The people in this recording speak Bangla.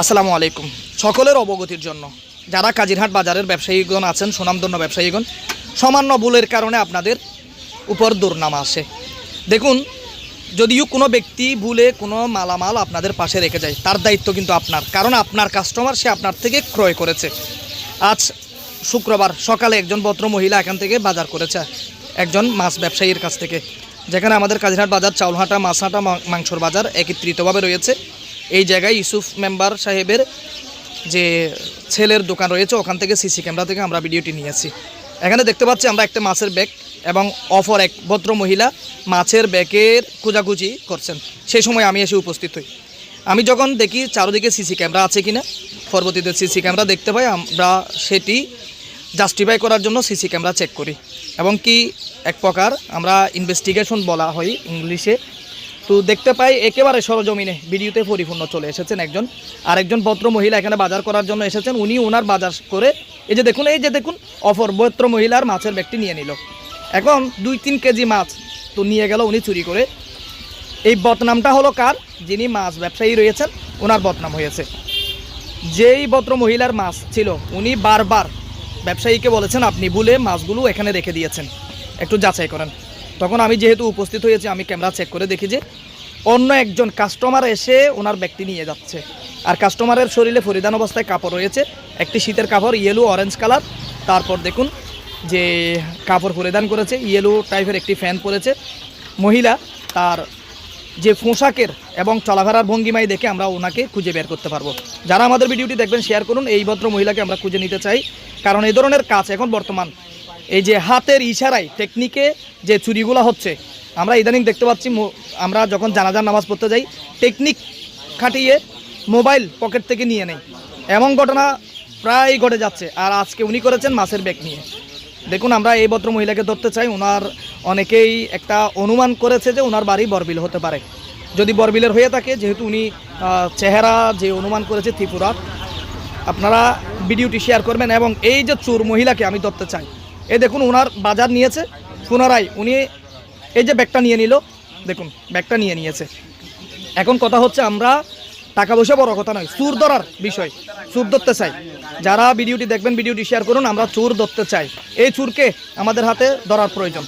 আসসালামু আলাইকুম। সকলের অবগতির জন্য যারা কাজিরহাট বাজারের ব্যবসায়ীগণ আছেন, সুনামধন্য ব্যবসায়ীগণ সামান্য ভুলের কারণে আপনাদের উপর দুর্নাম আসে। দেখুন, যদিও কোনো ব্যক্তি ভুলে কোনো মালামাল আপনাদের পাশে রেখে যায়, তার দায়িত্ব কিন্তু আপনার, কারণ আপনার কাস্টমার সে আপনার থেকে ক্রয় করেছে। আজ শুক্রবার সকালে একজন ভদ্র মহিলা এখান থেকে বাজার করেছে, একজন মাছ ব্যবসায়ীর কাছ থেকে, যেখানে আমাদের কাজিরহাট বাজার, চাউলহাটা, মাছহাটা, মাংসর বাজার একত্রিতভাবে রয়েছে। এই জায়গায় ইউসুফ মেম্বার সাহেবের যে ছেলের দোকান রয়েছে, ওখান থেকে সিসি ক্যামেরা থেকে আমরা ভিডিওটি নিয়েছি। এখানে দেখতে পাচ্ছি আমরা একটা মাছের ব্যাগ এবং অফর এক ভদ্র মহিলা মাছের ব্যাগের খোঁজাখুঁজি করছেন। সেই সময় আমি এসে উপস্থিত হই। আমি যখন দেখি চারদিকে সিসি ক্যামেরা আছে কিনা, পরবর্তীতে সিসি ক্যামেরা দেখতে পাই, আমরা সেটি জাস্টিফাই করার জন্য সিসি ক্যামেরা চেক করি। এবং কি এক প্রকার আমরা ইনভেস্টিগেশন বলা হয় ইংলিশে তো দেখতে পাই একেবারে সরজমিনে ভিডিওতে পরিপূর্ণ চলে এসেছেন একজন, আরেকজন ভদ্র মহিলা এখানে বাজার করার জন্য এসেছেন। উনি ওনার বাজার করে, এই যে দেখুন, এই যে দেখুন অপর ভদ্র মহিলার মাছের ব্যাগটি নিয়ে নিল। এখন দুই তিন কেজি মাছ তো নিয়ে গেল উনি চুরি করে। এই বদনামটা হলো কার? যিনি মাছ ব্যবসায়ী রয়েছেন, ওনার বদনাম হয়েছে। যেই ভদ্র মহিলার মাছ ছিল, উনি বারবার ব্যবসায়ীকে বলেছেন, আপনি ভুলে মাছগুলো এখানে রেখে দিয়েছেন। একটু যাচাই করেন। তখন আমি যেহেতু উপস্থিত হয়েছি, আমি ক্যামেরা চেক করে দেখি যে অন্য একজন কাস্টমার এসে ওনার ব্যক্তি নিয়ে যাচ্ছে। আর কাস্টমারের শরীরে পরিধান অবস্থায় কাপড় রয়েছে, একটি শীতের কাপড় ইয়েলো অরেঞ্জ কালার তারপর দেখুন যে কাপড় পরিধান করেছে ইয়েলো টাইপের একটি ফ্যান পরেছে। মহিলা তার যে পোশাকের এবং চলাফেরার ভঙ্গিমাই দেখে আমরা ওনাকে খুঁজে বের করতে পারব। যারা আমাদের ভিডিওটি দেখবেন শেয়ার করুন। এই ভদ্র মহিলাকে আমরা খুঁজে নিতে চাই। কারণ এই ধরনের কাজ এখন বর্তমান এই যে হাতের ইশারায় টেকনিকে যে চুরিগুলো হচ্ছে, আমরা ইদানিং দেখতে পাচ্ছি আমরা যখন জানাজার নামাজ পড়তে যাই টেকনিক খাটিয়ে মোবাইল পকেট থেকে নিয়ে নেই। এমন ঘটনা প্রায় ঘটে যাচ্ছে, আর আজকে উনি করেছেন মাছের ব্যাগ নিয়ে। দেখুন, আমরা এই ভদ্র মহিলাকে ধরতে চাই ওনার অনেকেই একটা অনুমান করেছে যে ওনার বাড়ি বরবিল হতে পারে। যদি বরবিলের হয়ে থাকে, যেহেতু উনি চেহারা যে অনুমান করেছে ত্রিপুরার, আপনারা ভিডিওটি শেয়ার করবেন এবং এই যে চোর মহিলাকে আমি ধরতে চাই এই দেখুন ওনার বাজার নিয়েছে, পুনরায় উনি এই যে ব্যাগটা নিয়ে নিল, দেখুন, ব্যাগটা নিয়ে নিয়েছে। এখন কথা হচ্ছে আমরা টাকা পয়সা বড় কথা নয়, চুর ধরার বিষয়, চুর ধরতে চাই। যারা ভিডিওটি দেখবেন, ভিডিওটি শেয়ার করুন, আমরা চুর ধরতে চাই। এই চুরকে আমাদের হাতে ধরার প্রয়োজন।